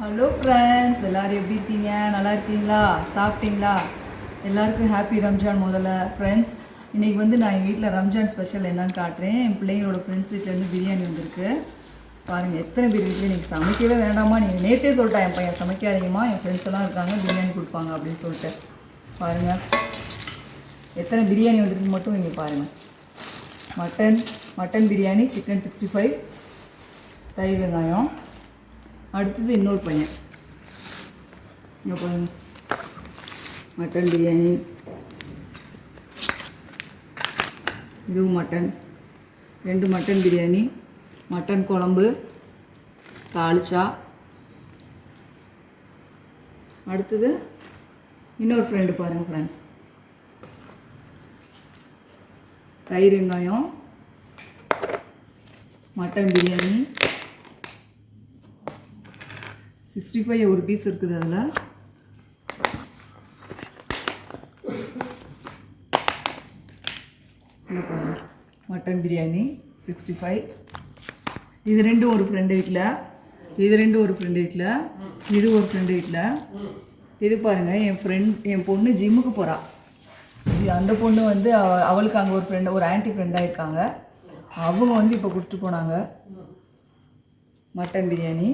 Hello friends எல்லோரும் எப்படி இருக்கீங்க? நல்லா இருக்கீங்களா? சாப்பிட்டீங்களா? எல்லாருக்கும் ஹாப்பி ரம்ஜான் முதல்ல. ஃப்ரெண்ட்ஸ் இன்றைக்கி வந்து நான் எங்கள் வீட்டில் ரம்ஜான் ஸ்பெஷல் என்னன்னு காட்டுறேன். என் பிள்ளைங்களோட ஃப்ரெண்ட்ஸ் வீட்டிலேருந்து பிரியாணி வந்திருக்கு. பாருங்கள் எத்தனை பேர் வீட்டில் இன்றைக்கி சமைக்கவே வேண்டாமா? நீங்கள் நேற்றே சொல்லிட்டேன் என் பையன் சமைக்காதீங்கம்மா. என் ஃப்ரெண்ட்ஸ் எல்லாம் இருக்காங்க. பிரியாணி கொடுப்பாங்க அப்படின்னு சொல்லிட்டு. பாருங்கள் எத்தனை பிரியாணி வந்திருக்கு மட்டும் நீங்கள் பாருங்கள் mutton mutton biryani chicken sixty five தயிர் வெங்காயம். அடுத்தது இன்னொரு பையன். இங்கே பாருங்க. மட்டன் பிரியாணி. இதுவும் மட்டன். ரெண்டு மட்டன் பிரியாணி மட்டன் குழம்பு தாளிச்சா. அடுத்தது இன்னொரு ஃப்ரெண்டு பாருங்கள் ஃப்ரெண்ட்ஸ் தயிர் வெங்காயம் மட்டன் பிரியாணி சிக்ஸ்டி ஃபைவ் ஒரு பீஸ் இருக்குது அதில். Mutton biryani sixty five. இது ரெண்டும் ஒரு ஃப்ரெண்டு வீட்டில் இது ரெண்டும் ஒரு ஃப்ரெண்டு வீட்டில் இது ஒரு ஃப்ரெண்டு வீட்டில் இது பாருங்கள் என் ஃப்ரெண்ட் என் பொண்ணு ஜிம்முக்கு போகிறா அந்த பொண்ணு வந்து அவ- அவளுக்கு அங்கே ஒரு ஃப்ரெண்டு ஒரு ஆன்ட்டி ஃப்ரெண்டாக இருக்காங்க. அவங்க வந்து இப்போ கொடுத்துட்டு போனாங்க. மட்டன் பிரியாணி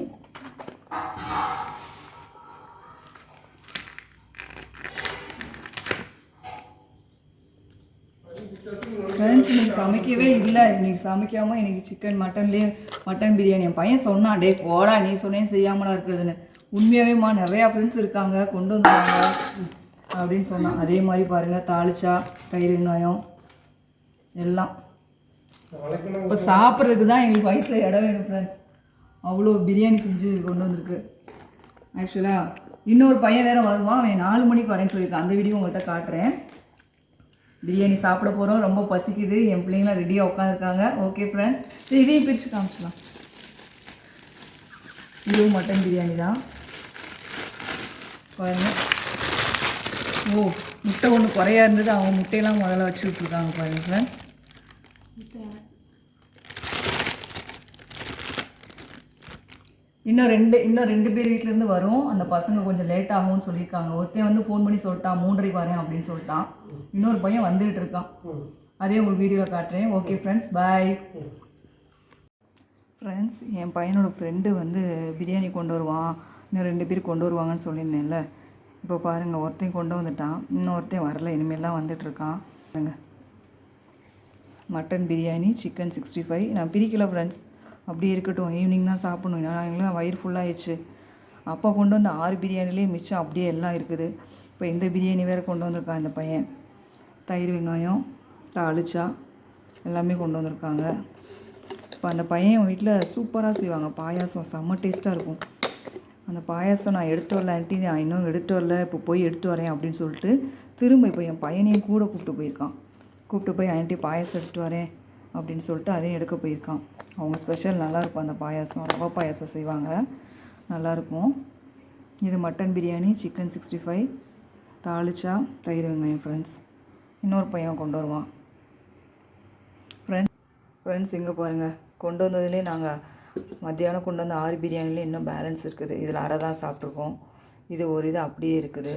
ஃப்ரெண்ட்ஸ் இன்னைக்கு சமைக்கவே இல்லை. இன்னைக்கு சமைக்காமல் இன்னைக்கு சிக்கன் மட்டன்லேயே மட்டன் பிரியாணி. என் பையன் சொன்னான் டே போடா நீ சொன்னேன் செய்யாமலாம் இருக்கிறதுன்னு. உண்மையாகவேம்மா நிறையா ஃப்ரெண்ட்ஸ் இருக்காங்க கொண்டு வந்துருவாங்க அப்படின்னு சொன்னான். அதே மாதிரி பாருங்கள் தாளிச்சா தயிர் வெங்காயம் எல்லாம். இப்போ சாப்பிட்றதுக்கு தான் எங்களுக்கு வயிற்றில் இடம் வேணும் ஃப்ரெண்ட்ஸ் அவ்வளோ பிரியாணி செஞ்சு கொண்டு வந்திருக்கு. ஆக்சுவலாக இன்னொரு பையன் வேறு வருவான். அவன் நாலு மணிக்கு வரேன்னு சொல்லியிருக்கான். அந்த வீடியோ உங்கள்கிட்ட காட்டுறேன். பிரியாணி சாப்பிட போகிறோம் ரொம்ப பசிக்குது. என் பிள்ளைங்களாம் ரெடியாக உட்காந்துருக்காங்க ஓகே ஃப்ரெண்ட்ஸ் இதையும் பிரித்து காமிச்சிடலாம் இதுவும் மட்டன் பிரியாணி தான். பாருங்கள் ஓ முட்டை ஒன்று குறையா இருந்தது. அவங்க முட்டையெல்லாம் முதல்ல வச்சு இருக்காங்க பாருங்கள் ஃப்ரெண்ட்ஸ் இன்னும் ரெண்டு இன்னும் ரெண்டு பேர் வீட்டிலேருந்து வரும். அந்த பசங்க கொஞ்சம் லேட் ஆகும்னு சொல்லியிருக்காங்க. ஒருத்தன் வந்து ஃபோன் பண்ணி சொல்லிட்டான் மூன்றரைக்கு வரேன் அப்படின்னு சொல்லிட்டான். இன்னொரு பையன் வந்துகிட்டு இருக்கான். அதே உங்களுக்கு வீடியோவில் காட்டுறேன். ஓகே ஃப்ரெண்ட்ஸ் பாய் ஃப்ரெண்ட்ஸ் என் பையனோட ஃப்ரெண்டு வந்து பிரியாணி கொண்டு வருவான். இன்னும் ரெண்டு பேர் கொண்டு வருவாங்கன்னு சொல்லியிருந்தேன்ல. இப்போ பாருங்கள் ஒருத்தையும் கொண்டு வந்துட்டான். இன்னொருத்தையும் வரல. இனிமேல் தான் வந்துட்டுருக்கான் பாருங்க. Mutton biryani chicken sixty five நான் பிரிக்கல ஃப்ரெண்ட்ஸ் அப்படியே இருக்கட்டும். ஈவினிங் தான் சாப்பிடணும். ஏன்னா எங்களுக்கு வயிறு ஃபுல்லாகிடுச்சு அப்போ கொண்டு வந்த ஆறு பிரியாணிலேயே மிச்சம் அப்படியே எல்லாம் இருக்குது. இப்போ இந்த பிரியாணி வேறு கொண்டு வந்திருக்கான் இந்த பையன். தயிர் வெங்காயம் தாளிச்சா எல்லாமே கொண்டு வந்திருக்காங்க. இப்போ அந்த பையன் வீட்டில் சூப்பராக செய்வாங்க. பாயாசம் செம்ம டேஸ்ட்டாக இருக்கும். அந்த பாயாசம் நான் எடுத்து வரல நான் இன்னும் எடுத்து வரல. இப்போ போய் எடுத்து வரேன் அப்படின்னு சொல்லிட்டு திரும்ப இப்போ என் பையனையும் கூட கூப்பிட்டு போயிருக்கான். கூப்பிட்டு போய் ஆண்டி பாயாசம் எடுத்துகிட்டு வரேன். அப்படின்னு சொல்லிட்டு அதையும் எடுக்க போயிருக்கான். அவங்க ஸ்பெஷல் நல்லாயிருக்கும் அந்த பாயாசம். ரவா பாயாசம் செய்வாங்க. நல்லாயிருக்கும். இது mutton biryani chicken sixty five தாளிச்சா தயிர் வெங்காயம் ஃப்ரெண்ட்ஸ் இன்னொரு பையன் கொண்டு வருவான். ஃப்ரெண்ட்ஸ் ஃப்ரெண்ட்ஸ் இங்கே பாருங்கள் கொண்டு வந்ததுலேயே நாங்கள் மத்தியானம் கொண்டு வந்த ஆறு பிரியாணிலே இன்னும் பேலன்ஸ் இருக்குது. இதில் அரை தான் சாப்பிட்ருக்கோம் இது ஒரு இது அப்படியே இருக்குது.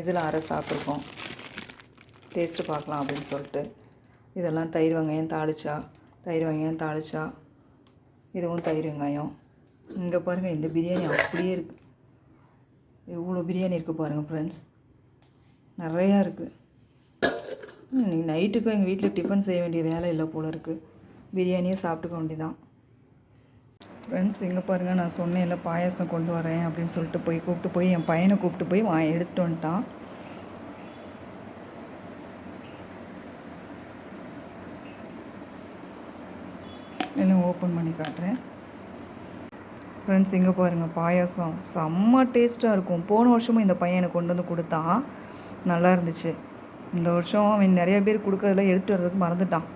இதில் அரை சாப்பிட்ருக்கோம் டேஸ்ட்டு பார்க்கலாம் அப்படின்னு சொல்லிட்டு. இதெல்லாம் தயிர் வெங்காயம் தாளிச்சா தயிர் வெங்காயம் தாளிச்சா இதுவும் தயிர் வெங்காயம். இங்கே பாருங்கள் இந்த பிரியாணி அப்படியே இருக்குது எவ்வளோ பிரியாணி இருக்குது பாருங்கள் ஃப்ரெண்ட்ஸ் நிறையா இருக்குது இன்றைக்கி நைட்டுக்கும் எங்கள் வீட்டில் டிஃபன் செய்ய வேண்டிய வேலை இல்லை போல் இருக்குது பிரியாணியே சாப்பிட்டுக்க வேண்டியதான் ஃப்ரெண்ட்ஸ் இங்கே பாருங்கள் நான் சொன்னேன்ல பாயாசம் கொண்டு வரேன் அப்படின்னு சொல்லிட்டு போய் கூப்பிட்டு போய் என் பையனை கூப்பிட்டு போய் வா எடுத்துட்டு வந்துட்டான் எல்லாம் ஓப்பன் பண்ணி காட்டுறேன். ஃப்ரெண்ட்ஸ் இங்கே பாருங்கள் பாயாசம். செம்ம டேஸ்ட்டாக இருக்கும். போன வருஷமும் இந்த பையன் எனக்கு கொண்டு வந்து கொடுத்தான். நல்லா இருந்துச்சு. இந்த வருஷம் அவன் நிறைய பேர் கொடுக்குறதுல எடுத்து வர்றதுக்கு மறந்துட்டான்.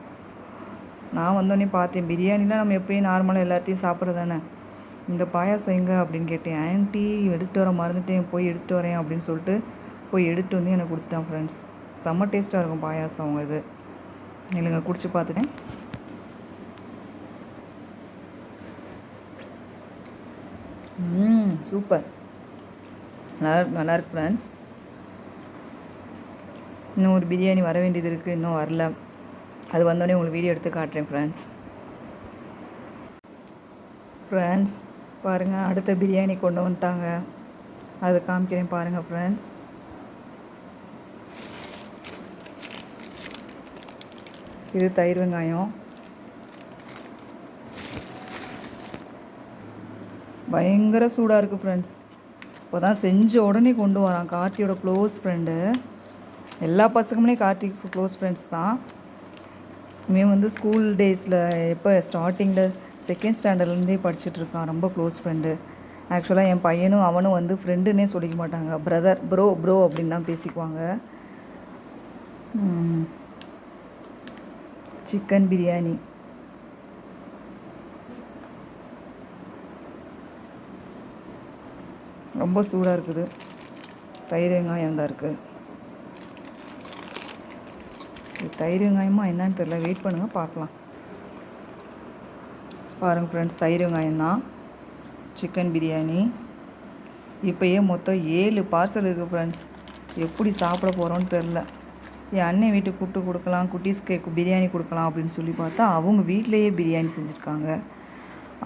நான் வந்தோடனே பார்த்தேன் பிரியாணிலாம் நம்ம எப்பயும் நார்மலாக எல்லாத்தையும் சாப்பிட்றது தானே? இந்த பாயாசம் எங்கே அப்படின்னு கேட்டேன். ஆன்ட்டி எடுத்து வர மறந்துட்டேன். போய் எடுத்து வரேன் அப்படின்னு சொல்லிட்டு போய் எடுத்து வந்து எனக்கு கொடுத்தான் ஃப்ரெண்ட்ஸ் செம்ம டேஸ்ட்டாக இருக்கும் பாயாசம் அவங்க இது. இல்லைங்க குடிச்சு பார்த்துட்டேன். சூப்பர். நல்லா நல்லா இருக்கு ஃப்ரெண்ட்ஸ் இன்னும் ஒரு பிரியாணி வர வேண்டியது இருக்குது இன்னும் வரல. அது வந்தோடனே உங்களுக்கு வீடியோ எடுத்து காட்டுறேன் ஃப்ரெண்ட்ஸ் ஃப்ரெண்ட்ஸ் பாருங்கள் அடுத்த பிரியாணி கொண்டு வந்துட்டாங்க. அதை காமிக்கிறேன் பாருங்கள் ஃப்ரெண்ட்ஸ் இது தயிர் வெங்காயம். பயங்கர சூடாக இருக்குது ஃப்ரெண்ட்ஸ் இப்போ தான் செஞ்ச உடனே கொண்டு வரான் கார்த்தியோட க்ளோஸ் ஃப்ரெண்டு எல்லா பசங்களுமே கார்த்திக் க்ளோஸ் ஃப்ரெண்ட்ஸ் தான். இவன் வந்து ஸ்கூல் டேஸில் எப்போ ஸ்டார்டிங்கில் செகண்ட் ஸ்டாண்டர்ட்லேருந்தே படிச்சுட்ருக்கான் ரொம்ப க்ளோஸ் ஃப்ரெண்டு ஆக்சுவலாக என் பையனும் அவனும் வந்து ஃப்ரெண்டுன்னே சொல்லிக்க மாட்டாங்க. பிரதர் ப்ரோ ப்ரோ அப்படின்னு தான் பேசிக்குவாங்க. சிக்கன் பிரியாணி ரொம்ப சூடாக இருக்குது. தயிர் வெங்காயம் தான் இருக்குது தயிர் வெங்காயமா என்னன்னு தெரில வெயிட் பண்ணுங்கள் பார்க்கலாம். பாருங்கள் ஃப்ரெண்ட்ஸ் தயிர் வெங்காயம் தான். சிக்கன் பிரியாணி இப்போயே மொத்தம் ஏழு பார்சல் இருக்குது ஃப்ரெண்ட்ஸ் எப்படி சாப்பிட போகிறோன்னு தெரில என் அண்ணன் வீட்டுக்கு கூப்பிட்டு கொடுக்கலாம் குட்டீஸ்க்கு பிரியாணி கொடுக்கலாம் அப்படின்னு சொல்லி பார்த்தா அவங்க வீட்லேயே பிரியாணி செஞ்சுருக்காங்க.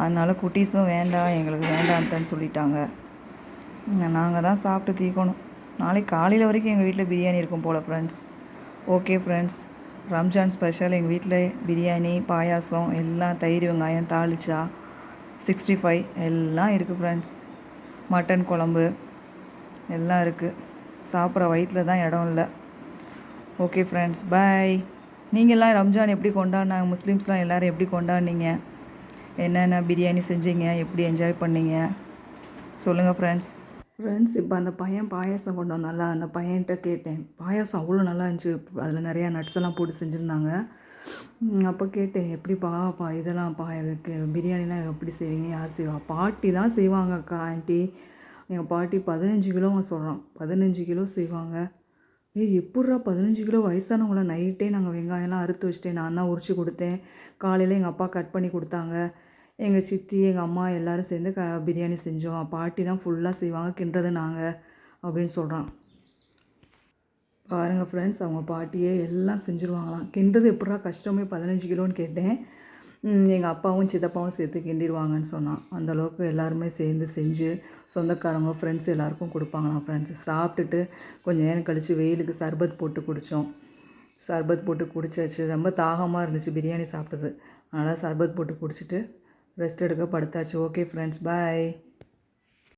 அதனால் குட்டீஸும் வேண்டாம் எங்களுக்கு வேண்டான்ட்டுன்னு சொல்லிட்டாங்க. நாங்கள் தான் சாப்பிட்டு தீக்கணும். நாளைக்கு காலையில் வரைக்கும் எங்கள் வீட்டில் பிரியாணி இருக்கும் போல் friends okay friends Ramzan special எங்கள் வீட்டில் பிரியாணி பாயாசம் எல்லாம் தயிர் வெங்காயம் தாளிச்சா சிக்ஸ்டி ஃபைவ் எல்லாம் இருக்குது ஃப்ரெண்ட்ஸ் மட்டன் குழம்பு எல்லாம் இருக்குது சாப்பிட்ற வயிற்றில் தான் இடம் இல்லை. ஓகே ஃப்ரெண்ட்ஸ் பாய் நீங்கள்லாம் ரம்ஜான் எப்படி கொண்டாடினாங்க? முஸ்லீம்ஸ்லாம் எல்லோரும் எப்படி கொண்டாடினீங்க? என்னென்ன பிரியாணி செஞ்சீங்க? எப்படி என்ஜாய் பண்ணீங்க? சொல்லுங்கள் ஃப்ரெண்ட்ஸ் ஃப்ரெண்ட்ஸ் இப்போ அந்த பையன் பாயாசம் கொண்டு வந்தால அந்த பையன்கிட்ட கேட்டேன். பாயாசம் அவ்வளோ நல்லா இருந்துச்சு. அதில் நிறையா நட்ஸ் எல்லாம் போட்டு செஞ்சுருந்தாங்க. அப்போ கேட்டேன் எப்படிப்பா பா இதெல்லாம் பா கே- பிரியாணிலாம் எப்படி செய்வீங்க? யார் செய்வா? பாட்டி தான் செய்வாங்க அக்கா ஆண்டி. எங்கள் பாட்டி பதினஞ்சு கிலோ சொல்கிறான் பதினஞ்சு கிலோ செய்வாங்க. ஏய் எப்பட்றா பதினஞ்சு கிலோ வயசானவங்கள நைட்டே நாங்கள் வெங்காயம்லாம் அறுத்து வச்சுட்டேன் நான் தான் உரிச்சு கொடுத்தேன். காலையில் எங்கள் அப்பா கட் பண்ணி கொடுத்தாங்க. எங்கள் சித்தி எங்கள் அம்மா எல்லோரும் சேர்ந்து க பிரியாணி செஞ்சோம். பாட்டி தான் ஃபுல்லாக செய்வாங்க கிண்டுறது நாங்கள் அப்படின்னு சொல்கிறான் பாருங்கள் ஃப்ரெண்ட்ஸ் அவங்க பாட்டியே எல்லாம் செஞ்சுருவாங்களாம். கிண்டுறது எப்படா கஷ்டமே பதினஞ்சு கிலோன்னு கேட்டேன். எங்கள் அப்பாவும் சித்தப்பாவும் சேர்த்து கிண்டிடுவாங்கன்னு சொன்னான். அந்த அளவுக்கு எல்லாருமே சேர்ந்து செஞ்சு சொந்தக்காரங்க ஃப்ரெண்ட்ஸ் எல்லாருக்கும் கொடுப்பாங்களாம் ஃப்ரெண்ட்ஸ் சாப்பிட்டுட்டு கொஞ்சம் நேரம் கழித்து வெயிலுக்கு சர்பத் போட்டு குடித்தோம் சர்பத் போட்டு குடிச்சாச்சு. ரொம்ப தாகமாக இருந்துச்சு பிரியாணி சாப்பிட்டது. அதனால் சர்பத் போட்டு குடிச்சிட்டு ரெஸ்ட் எடுக்க படுத்தாச்சு. Okay friends bye.